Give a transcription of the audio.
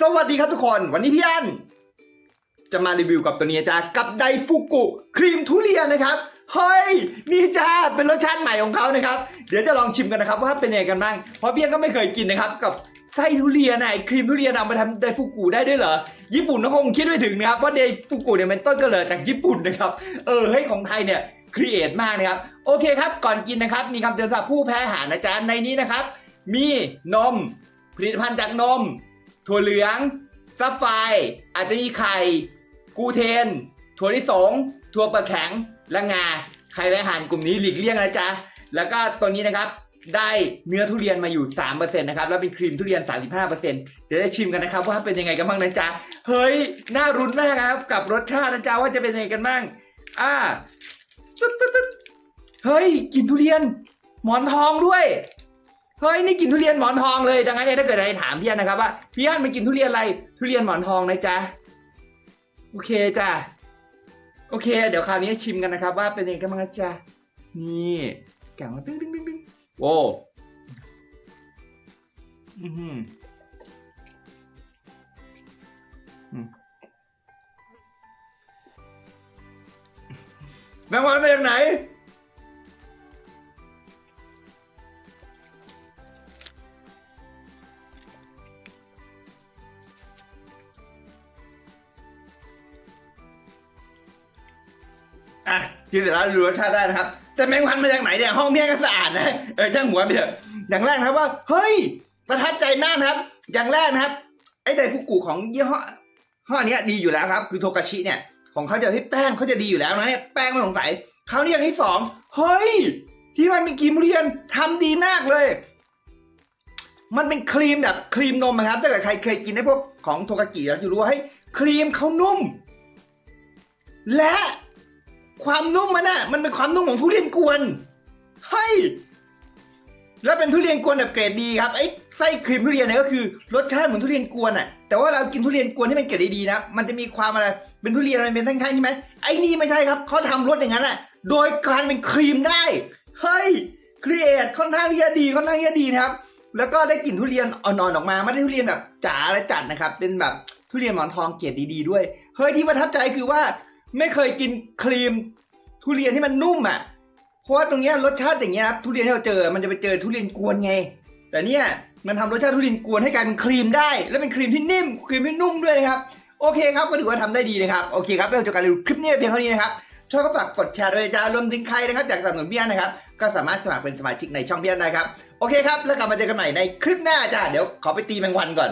สวัสดีครับทุกคน วันนี้พี่อันจะมารีวิวกับตัวนี้จ้ากับไดฟุกุครีมทุเรียนนะครับ เฮ้ย นี่จ้าเป็นรสชาติใหม่ของเขานะครับ เดี๋ยวจะลองชิมกันนะครับว่าเป็นยังไงกันบ้าง เพราะพี่อันก็ไม่เคยกินนะครับ กับไส้ทุเรียนไอ้ครีมทุเรียนเอามาทำไดฟุกุได้ด้วยเหรอ ญี่ปุ่นก็คงคิดไม่ถึงนะครับว่าไดฟุกุเนี่ยมันต้นกำเนิดจากญี่ปุ่นนะครับ เออเฮ้ยของไทยเนี่ยครีเอทมากนะครับ โอเคครับ ก่อนกินนะครับ มีคำเตือนสำหรับผู้แพ้อาหารนะจ๊ะในนี้นะครับ มีนมผลิตภัณฑ์จากนม ถั่วเหลือง ซับไฟ อาจจะมีไข่ กูเทน ถั่วลิสง ถั่วเปลือกแข็ง และงา ใครไปหารกลุ่มนี้หลีกเลี่ยงนะจ๊ะ แล้วก็ตัวนี้นะครับ ได้เนื้อทุเรียนมาอยู่ 3%นะครับ แล้วเป็นครีมทุเรียน 35%เดี๋ยวจะชิมกันนะครับ ว่าเป็นยังไงกันบ้างนะจ๊ะ เฮ้ย น่ารุนมากครับ กับรสชาตินะจ๊ะว่าจะเป็นยังไงกันบ้าง อ่าตึ๊ดตึ๊ดเฮ้ย กินทุเรียน หมอนทองด้วย เฮ้ยนี่กินทุเรียนหมอนทองเลยดังนั้นเนี่ยถ้าเกิดใครถามพี่อันนะครับว่าพี่อันมันกินทุเรียนอะไรทุเรียนหมอนทองนะจ๊ะโอเคจ้ะโอเค เดี๋ยวคราวนี้ชิมกันนะครับ ว่าเป็นยังไงกันบ้างนะจ๊ะนี่แกะมาปิ้งปิ้งปิ้งปิ้งโว้อือหืออืมแมงวันมาจากไหน อะกินเสร็จแล้วดูรสชาติได้นะครับแต่แมงวันมาจากไหนเนี่ยห้องเนี้ยก็สะอาดนะเออช่างหัวไปเถอะอย่างแรกนะครับว่าเฮ้ยประทับใจมากครับ อย่างแรกนะครับ ไอ้ไดฟุกุของยี่ห้อห้อเนี้ยดีอยู่แล้วครับ คือโทกาชิเนี่ย ของเขาจะให้แป้งเขาจะดีอยู่แล้วนะเนี่ยแป้งไม่สงสัยคราวนี้อย่างที่สองเฮ้ย ที่มันเป็นครีมทุเรียนทำดีมากเลย มันเป็นครีมแบบครีมนมอะครับถ้าเกิดใครเคยกินไอ้พวกของโทกากิแล้วจะรู้ว่าเฮ้ยครีมเขานุ่ม และ ความนุ่มมันอะมันเป็นความนุ่มของทุเรียนกวนเฮ้ยแล้วเป็นทุเรียนกวนแบบเกรดดีครับไอ้ไส้ครีมทุเรียนเนี่ยก็คือรสชาติเหมือนทุเรียนกวนอะแต่ว่าเรากินทุเรียนกวนที่มันเกรดดีๆนะมันจะมีความอะไรเป็นทุเรียนอะไรเป็นแท่งๆใช่ไหมไอ้นี่ไม่ใช่ครับเขาทำรสอย่างนั้นอะโดยการเป็นครีมได้เฮ้ยครีเอทค่อนข้างที่จะดีค่อนข้างที่จะดีนะครับแล้วก็ได้กลิ่นทุเรียนอ่อนๆออกมาไม่ได้ทุเรียนแบบจ๋าและจัดนะครับเป็นแบบทุเรียนหมอนทองเกรดดีๆด้วยเฮ้ยที่ประทับใจคือว่า ไม่เคยกินครีมทุเรียนที่มันนุ่มอะ เพราะว่าตรงเนี้ยรสชาติอย่างเงี้ยครับทุเรียนที่เราเจอ มันจะไปเจอทุเรียนกวนไง แต่เนี่ยมันทำรสชาติทุเรียนกวนให้กลายเป็นครีมได้ และเป็นครีมที่นิ่ม ครีมที่นุ่มด้วยนะครับ โอเคครับก็ถือว่าทำได้ดีนะครับ โอเคครับเราจบการรีวิวคลิปนี้เพียงเท่านี้นะครับชอบก็ฝากกดแชร์ด้วยจ้ารวมถึงใครนะครับอยากสนับสนุนพี่อันนะครับ ก็สามารถสมัครเป็นสมาชิกในช่องพี่อันได้ครับ โอเคครับ แล้วกลับมาเจอกันใหม่ในคลิปหน้าจ้า เดี๋ยวขอไปตีแมงวันก่อน